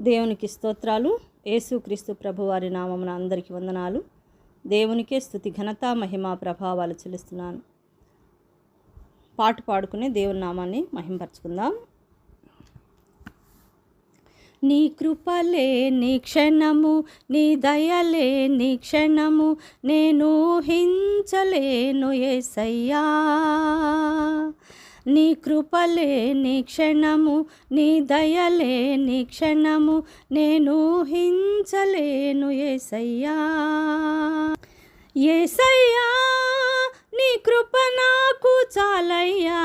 దేవునికి స్తోత్రాలు. యేసుక్రీస్తు ప్రభువారి నామమున అందరికీ వందనాలు. దేవునికే స్థుతి ఘనత మహిమ ప్రభావాలు చెల్లిస్తున్నాను. పాట పాడుకునే దేవుని నామాన్ని మహింపరచుకుందాం. నీ కృపలే నీ క్షణము నీ దయలే నీ క్షణము నేను హించలేను ఏసయ్యా నీ కృపలే నీ క్షణము నీ దయలే నీ క్షణము నేను హించలేను ఏసయ్యా. ఏసయ్యా నీ కృప నాకు చాలయ్యా.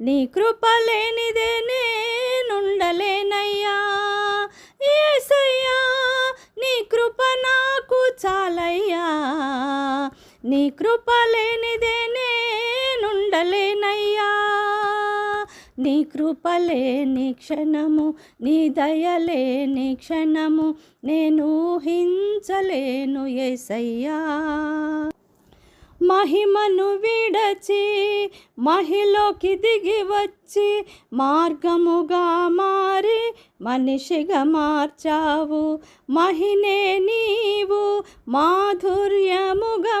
నీ కృప లేనిదే నేనుండలేనయ్యా. ఏసయ్యా నీ కృప నాకు చాలయ్యా. నీ కృప లేనిదే నీ కృపలే నీ క్షణము నీ దయలే నీ క్షణము నేను హించలేను ఏసయ్యా. మహిమను విడచి మహిలోకి దిగి వచ్చి మార్గముగా మారి మనిషిగా మార్చావు. మహినే నీవు మాధుర్యముగా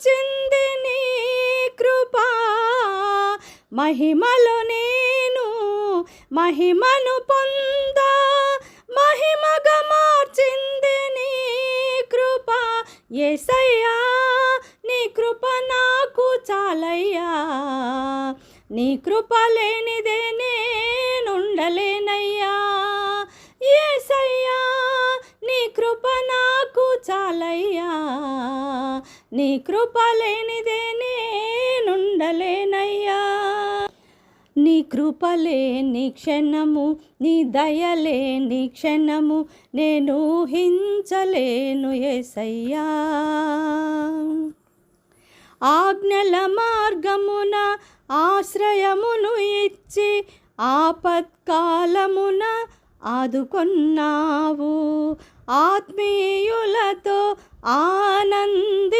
మార్చింది నీ కృపా. మహిమలో నేను మహిమను పొంద. మహిమగా మార్చింది నీ కృప. ఎసయ్యా నీ కృప నాకు చాలయ్యా. నీ కృప లేనిదే నేనుండలేనయ్యా. ఏసయ్యా నీ కృప నాకు చాలయ్యా. నీ కృప లేనిదే నేనుండలేనయ్యా. నీ కృపలే నీ క్షణము నీ దయలేని క్షణము నేను హించలేను ఏసయ్యా. ఆజ్ఞల మార్గమున ఆశ్రయమును ఇచ్చి ఆపత్కాలమున ఆదుకొన్నావు. ఆత్మీయులతో ఆనంది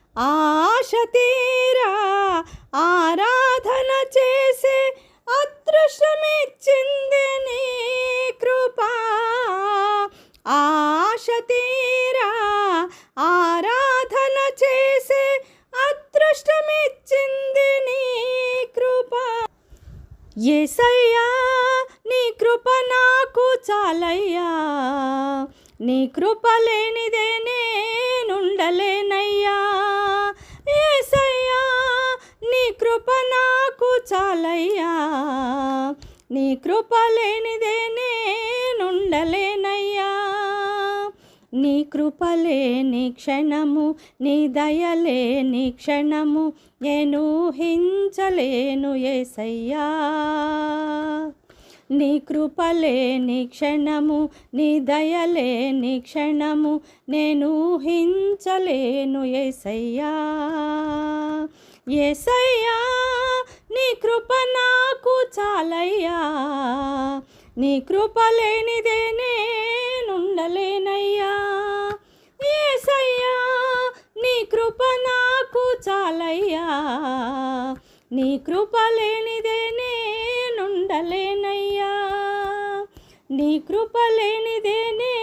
ఆశ తీరా ఆరాధన చేసే అదృష్టమిచ్చింది నీ కృప. ఆశ తీరా ఆరాధన చేసే అదృష్టమిచ్చింది నీ కృప. ఏసయ్యా నీ కృప నాకు చాలయ్యా. నీ కృప లేనిదే నేనుండలేనయ్యా. ఏసయ్యా నీ కృప నాకు చాలయ్యా. నీ కృప లేనిదే నేనుండలేనయ్యా. నీ కృప లేని క్షణము నీ దయలేని క్షణము నేను హించలేను ఏసయ్యా. నీ కృపలే నీ క్షణము నీ దయలే నీ క్షణము నేను హించలేను ఏసయ్యా. ఏసయ్యా నీ కృప నాకు చాలయ్యా. నీ కృప లేనిదే నేనుండలేనయ్యా. ఏసయ్యా నీ కృప నాకు చాలయ్యా. నీ కృప లేనిదే నీ కృప లేనిదే నే